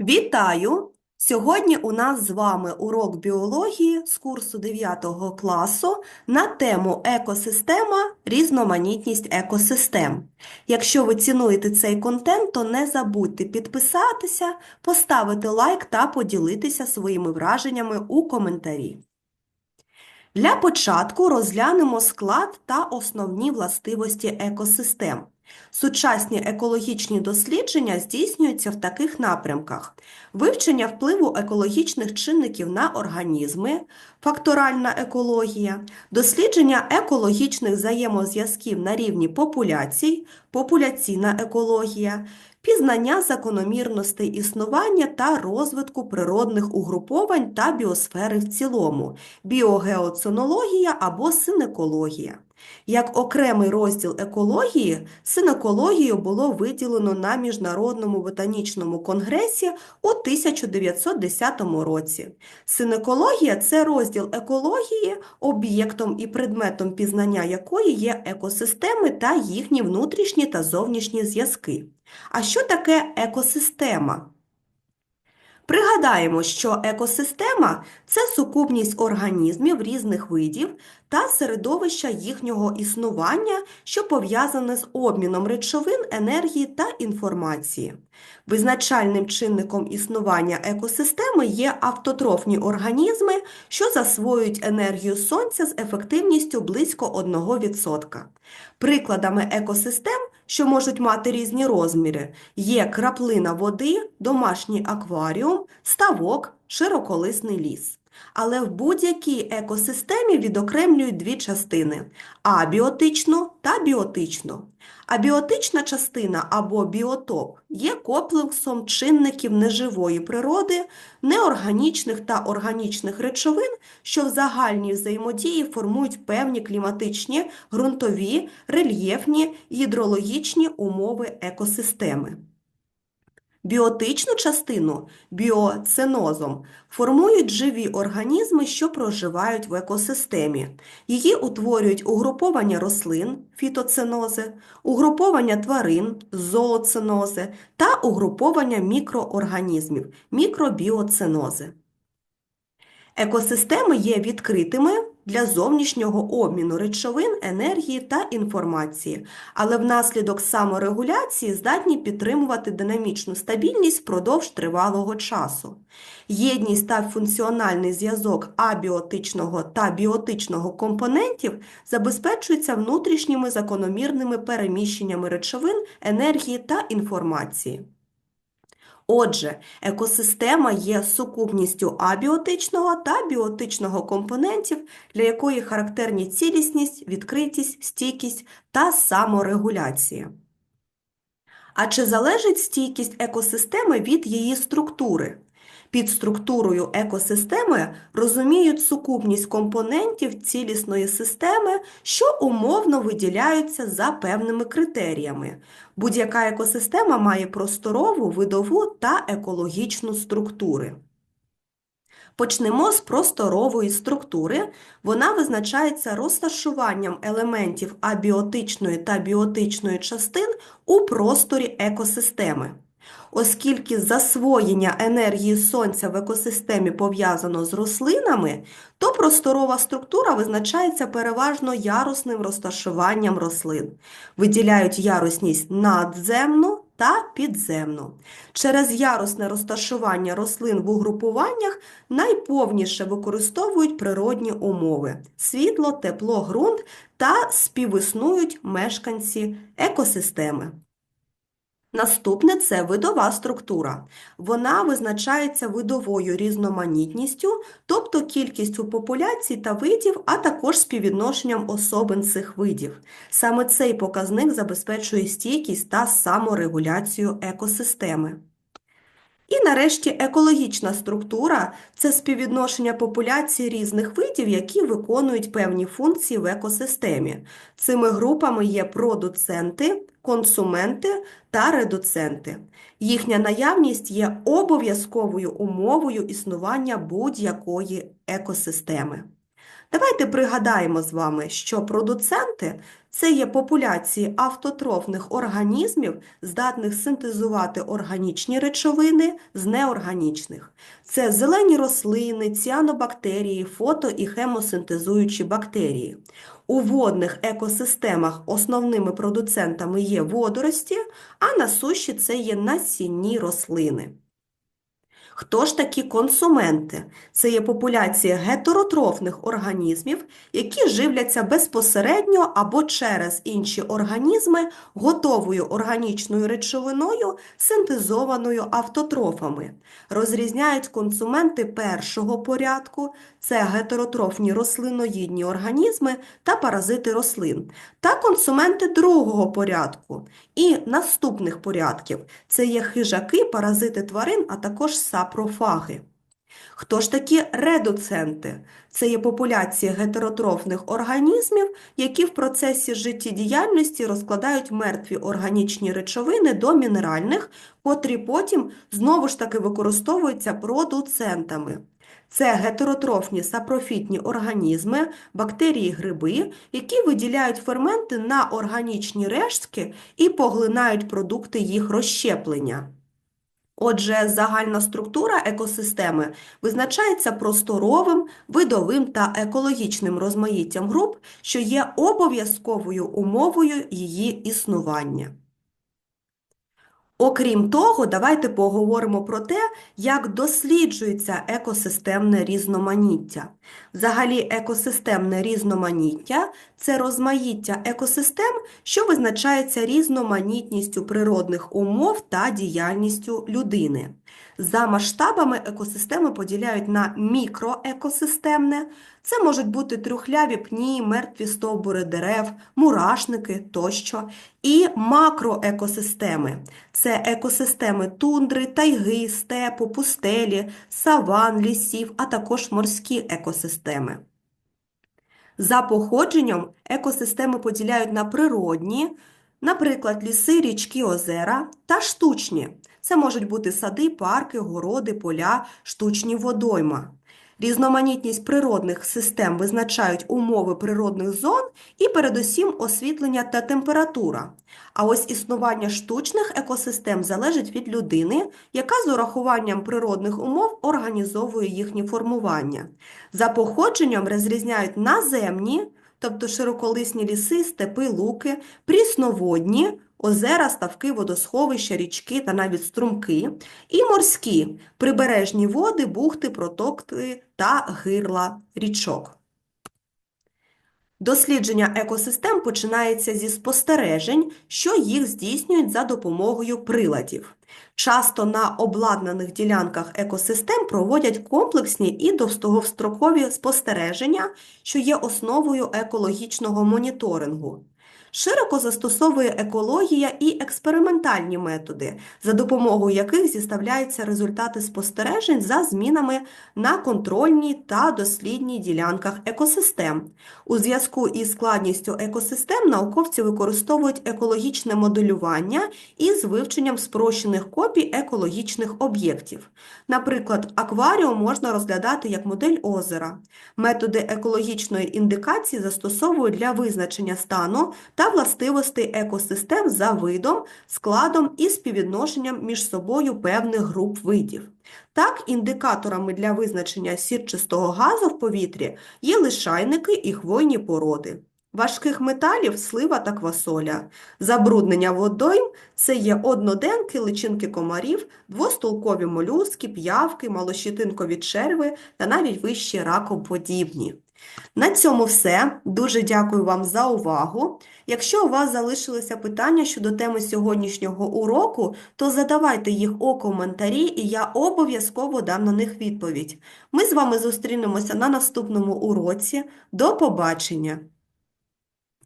Вітаю! Сьогодні у нас з вами урок біології з курсу 9 класу на тему екосистема, різноманітність екосистем. Якщо ви цінуєте цей контент, то не забудьте підписатися, поставити лайк та поділитися своїми враженнями у коментарі. Для початку розглянемо склад та основні властивості екосистем. Сучасні екологічні дослідження здійснюються в таких напрямках: вивчення впливу екологічних чинників на організми, факторальна екологія, дослідження екологічних взаємозв'язків на рівні популяцій, популяційна екологія, пізнання закономірностей існування та розвитку природних угруповань та біосфери в цілому, біогеоценологія або синекологія. Як окремий розділ екології, синекологію було виділено на Міжнародному ботанічному конгресі у 1910 році. Синекологія – це розділ екології, об'єктом і предметом пізнання якої є екосистеми та їхні внутрішні та зовнішні зв'язки. А що таке екосистема? Пригадаємо, що екосистема це сукупність організмів різних видів та середовища їхнього існування, що пов'язане з обміном речовин, енергії та інформації. Визначальним чинником існування екосистеми є автотрофні організми, що засвоюють енергію сонця з ефективністю близько 1%. Прикладами екосистем, що можуть мати різні розміри, є краплина води, домашній акваріум, ставок, широколисний ліс. Але в будь-якій екосистемі відокремлюють дві частини абіотичну та біотичну. Абіотична частина або біотоп є комплексом чинників неживої природи, неорганічних та органічних речовин, що в загальній взаємодії формують певні кліматичні, ґрунтові, рельєфні, гідрологічні умови екосистеми. Біотичну частину біоценозом формують живі організми, що проживають в екосистемі. Її утворюють угруповання рослин фітоценози, угруповання тварин зооценози та угруповання мікроорганізмів мікробіоценози. Екосистеми є відкритими для зовнішнього обміну речовин, енергії та інформації, але внаслідок саморегуляції здатні підтримувати динамічну стабільність впродовж тривалого часу. Єдність та функціональний зв'язок абіотичного та біотичного компонентів забезпечуються внутрішніми закономірними переміщеннями речовин, енергії та інформації. Отже, екосистема є сукупністю абіотичного та біотичного компонентів, для якої характерні цілісність, відкритість, стійкість та саморегуляція. А чи залежить стійкість екосистеми від її структури? Під структурою екосистеми розуміють сукупність компонентів цілісної системи, що умовно виділяються за певними критеріями. Будь-яка екосистема має просторову, видову та екологічну структури. Почнемо з просторової структури. Вона визначається розташуванням елементів абіотичної та біотичної частин у просторі екосистеми. Оскільки засвоєння енергії сонця в екосистемі пов'язано з рослинами, то просторова структура визначається переважно ярусним розташуванням рослин. Виділяють ярусність надземну та підземну. Через ярусне розташування рослин в угрупуваннях найповніше використовують природні умови світло, тепло, ґрунт та співіснують мешканці екосистеми. Наступне це видова структура. Вона визначається видовою різноманітністю, тобто кількістю популяцій та видів, а також співвідношенням особин цих видів. Саме цей показник забезпечує стійкість та саморегуляцію екосистеми. І нарешті екологічна структура це співвідношення популяцій різних видів, які виконують певні функції в екосистемі. Цими групами є продуценти, консументи та редуценти. Їхня наявність є обов'язковою умовою існування будь-якої екосистеми. Давайте пригадаємо з вами, що продуценти це є популяції автотрофних організмів, здатних синтезувати органічні речовини з неорганічних. Це зелені рослини, ціанобактерії, фото- і хемосинтезуючі бактерії. У водних екосистемах основними продуцентами є водорості, а на суші це є насінні рослини. Хто ж такі консументи? Це є популяція гетеротрофних організмів, які живляться безпосередньо або через інші організми готовою органічною речовиною, синтезованою автотрофами. Розрізняють консументи першого порядку це гетеротрофні рослиноїдні організми та паразити рослин, та консументи другого порядку і наступних порядків це є хижаки, паразити тварин, а також сапрофаги. Хто ж такі редуценти? Це є популяція гетеротрофних організмів, які в процесі життєдіяльності розкладають мертві органічні речовини до мінеральних, котрі потім знову ж таки використовуються продуцентами. Це гетеротрофні сапрофітні організми, бактерії, гриби, які виділяють ферменти на органічні рештки і поглинають продукти їх розщеплення. Отже, загальна структура екосистеми визначається просторовим, видовим та екологічним розмаїттям груп, що є обов'язковою умовою її існування. Окрім того, давайте поговоримо про те, як досліджується екосистемне різноманіття. Взагалі, екосистемне різноманіття це розмаїття екосистем, що визначається різноманітністю природних умов та діяльністю людини. За масштабами екосистеми поділяють на мікроекосистемне, це можуть бути трюхляві пні, мертві стовбури дерев, мурашники тощо, і макроекосистеми. Це екосистеми тундри, тайги, степу, пустелі, саван, лісів, а також морські екосистеми. За походженням екосистеми поділяють на природні, наприклад, ліси, річки, озера та штучні. Це можуть бути сади, парки, городи, поля, штучні водойма. Різноманітність природних систем визначають умови природних зон і передусім освітлення та температура. А ось існування штучних екосистем залежить від людини, яка з урахуванням природних умов організовує їхнє формування. За походженням розрізняють наземні, тобто широколисні ліси, степи, луки, прісноводні, озера, ставки, водосховища, річки та навіть струмки, і морські прибережні води, бухти, протокти та гирла річок. Дослідження екосистем починається зі спостережень, що їх здійснюють за допомогою приладів. Часто на обладнаних ділянках екосистем проводять комплексні і довгострокові спостереження, що є основою екологічного моніторингу. Широко застосовує екологія і експериментальні методи, за допомогою яких зіставляються результати спостережень за змінами на контрольній та дослідній ділянках екосистем. У зв'язку із складністю екосистем науковці використовують екологічне моделювання із вивченням спрощених копій екологічних об'єктів. Наприклад, акваріум можна розглядати як модель озера. Методи екологічної індикації застосовують для визначення стану та властивостей екосистем за видом, складом і співвідношенням між собою певних груп видів. Так, індикаторами для визначення сірчистого газу в повітрі є лишайники і хвойні породи. Важких металів – слива та квасоля. Забруднення водойм – це є одноденки, личинки комарів, двостолкові молюски, п'явки, малощитинкові черви та навіть вищі ракоподібні. На цьому все. Дуже дякую вам за увагу. Якщо у вас залишилися питання щодо теми сьогоднішнього уроку, то задавайте їх у коментарі, і я обов'язково дам на них відповідь. Ми з вами зустрінемося на наступному уроці. До побачення!